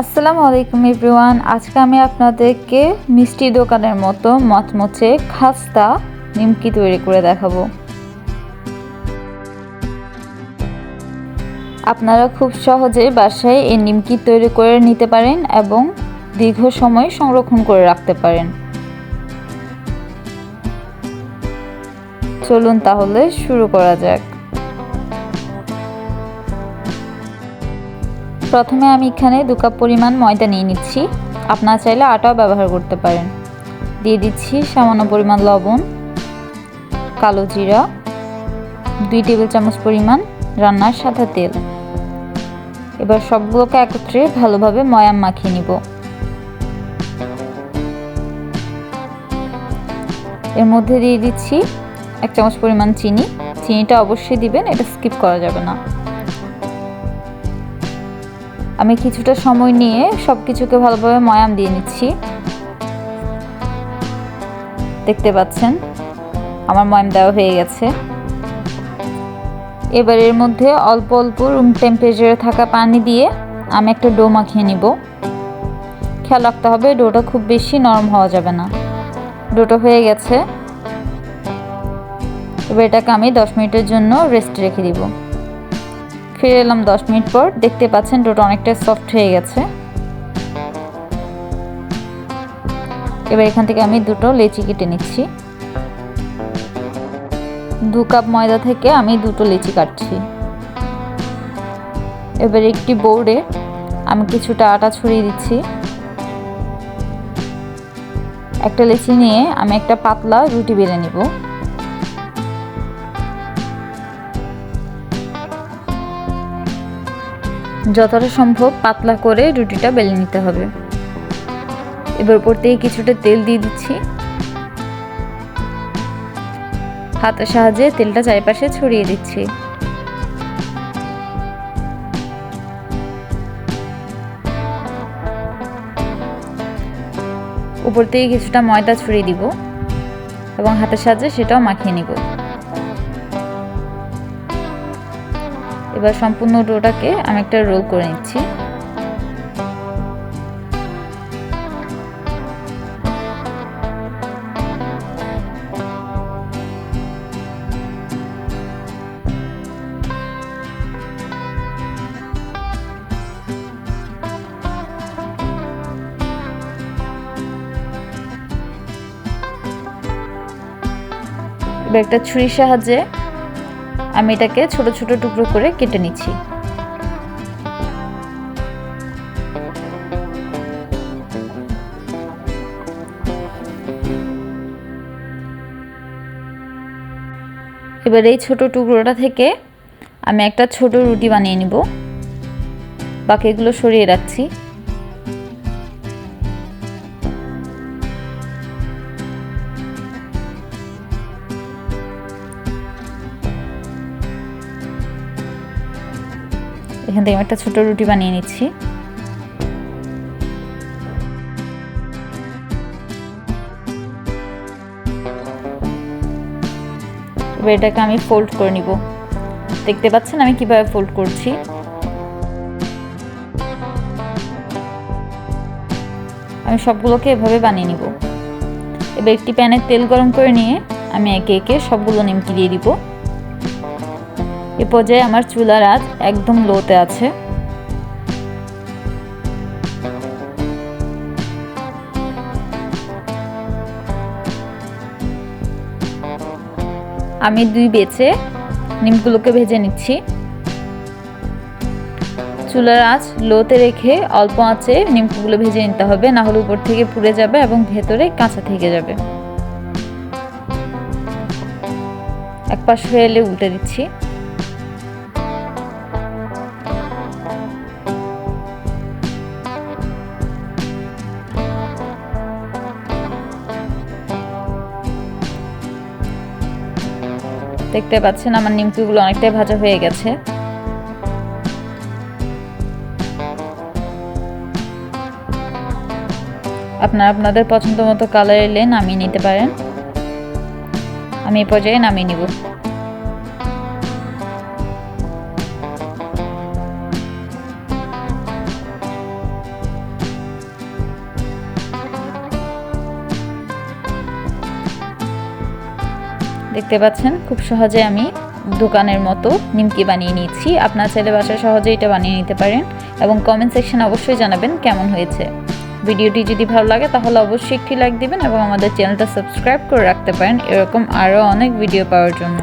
আসসালামু আলাইকুম এভরিওয়ান। আজকে আমি আপনাদেরকে মিষ্টি দোকানের মতো মচমচে খাস্তা নিমকি তৈরি করে দেখাবো। আপনারা খুব সহজে বাসায় এই নিমকি তৈরি করে নিতে পারেন এবং দীর্ঘ সময় সংরক্ষণ করে রাখতে পারেন। চলুন তাহলে শুরু করা যাক। প্রথমে আমি এখানে দু কাপ পরিমাণ ময়দা নিয়ে নিচ্ছি। আপনারা চাইলে আটাও ব্যবহার করতে পারেন। দিয়ে দিচ্ছি সামান্য পরিমাণ লবণ, কালো জিরা, দুই টেবিল চামচ পরিমাণ রান্নার সাদা তেল। এবার সবগুলোকে একত্রে ভালোভাবে ময়াম মাখিয়ে নিব। এর মধ্যে দিয়ে দিচ্ছি এক চামচ পরিমাণ চিনি। চিনিটা অবশ্যই দিবেন, এটা স্কিপ করা যাবে না। আমি কিছুটা সময় নিয়ে সব কিছুকে ভালোভাবে ময়াম দিয়ে নিচ্ছি। দেখতে পাচ্ছেন? আমার ময়াম দেওয়া হয়ে গেছে। এবার এর মধ্যে অল্প অল্প রুম টেম্পারেচারে থাকা পানি দিয়ে আমি একটা ডো মাখিয়ে নিব। খেয়াল রাখতে হবে, ডোটা খুব বেশি নরম হওয়া যাবে না। ডোটা হয়ে গেছে। এবার এটাকে আমি দশ মিনিটের জন্য রেস্ট রেখে দিব। ফিরে এলাম দশ মিনিট পর। দেখতে পাচ্ছেন ডোটা অনেকটা সফট হয়ে গেছে। এবার এখান থেকে আমি দুটো লেচি কেটে নিচ্ছি। দু কাপ ময়দা থেকে আমি দুটো লেচি কাটছি। এবার একটি বোর্ডে আমি কিছুটা আটা ছড়িয়ে দিচ্ছি। একটা লেচি নিয়ে আমি একটা পাতলা রুটি বেলে নিব। যতটা সম্ভব পাতলা করে রুটিটা বেলে নিতে হবে। এবার উপর থেকে কিছুটা তেল দিয়ে দিচ্ছি। হাতের সাহায্যে তেলটা চারিপাশে ছড়িয়ে দিচ্ছি। উপর থেকে কিছুটা ময়দা ছড়িয়ে দিব এবং হাতের সাহায্যে সেটাও মাখিয়ে নিব। এবার সম্পূর্ণ ডোটাকে আমি একটা রোল করে নিচ্ছি। একটা ছুরির সাহায্যে আমি এটাকে ছোট ছোট টুকরো করে কেটে নিচ্ছি। এবার এই ছোট টুকরোটা থেকে আমি একটা ছোট রুটি বানিয়ে নিব। বাকিগুলো সরিয়ে রাখছি। এখান থেকে আমি একটা ছোট রুটি বানিয়ে নিচ্ছি। এবার এটাকে আমি ফোল্ড করে নিব। দেখতে পাচ্ছেন আমি কীভাবে ফোল্ড করছি? আমি সবগুলোকে এভাবে বানিয়ে নিব। এবার একটি প্যানে তেল গরম করে নিয়ে আমি একে একে সবগুলো নিমকি দিয়ে দিব। পর্যায়ে আমার চুলার আজ একদম লোতে আছে। আমি দুই বেচে নিমগুলোকে ভেজে নিচ্ছি। চুলার আঁচ লোতে রেখে অল্প আঁচে নিমকুগুলো ভেজে নিতে হবে, না হলে উপর থেকে পুড়ে যাবে এবং ভেতরে কাঁচা থেকে যাবে। এক পাশ হয়ে এলে উল্টে দিচ্ছি। দেখতে পাচ্ছেন আমার নিমকিগুলো অনেকটাই ভাজা হয়ে গেছে। আপনারা আপনাদের পছন্দ মতো কালার এলে নামিয়ে নিতে পারেন। আমি এই পর্যায়ে নামিয়ে নিব। দেখতে পাচ্ছেন, খুব সহজে আমি দোকানের মতো নিমকি বানিয়ে নিয়েছি। আপনার ছেলে বাসায় সহজে এটা বানিয়ে নিতে পারেন এবং কমেন্ট সেকশন অবশ্যই জানাবেন কেমন হয়েছে। ভিডিওটি যদি ভালো লাগে তাহলে অবশ্যই একটি লাইক দিবেন এবং আমাদের চ্যানেলটা সাবস্ক্রাইব করে রাখতে পারেন। এরকম আরও অনেক ভিডিও পাওয়ার জন্য।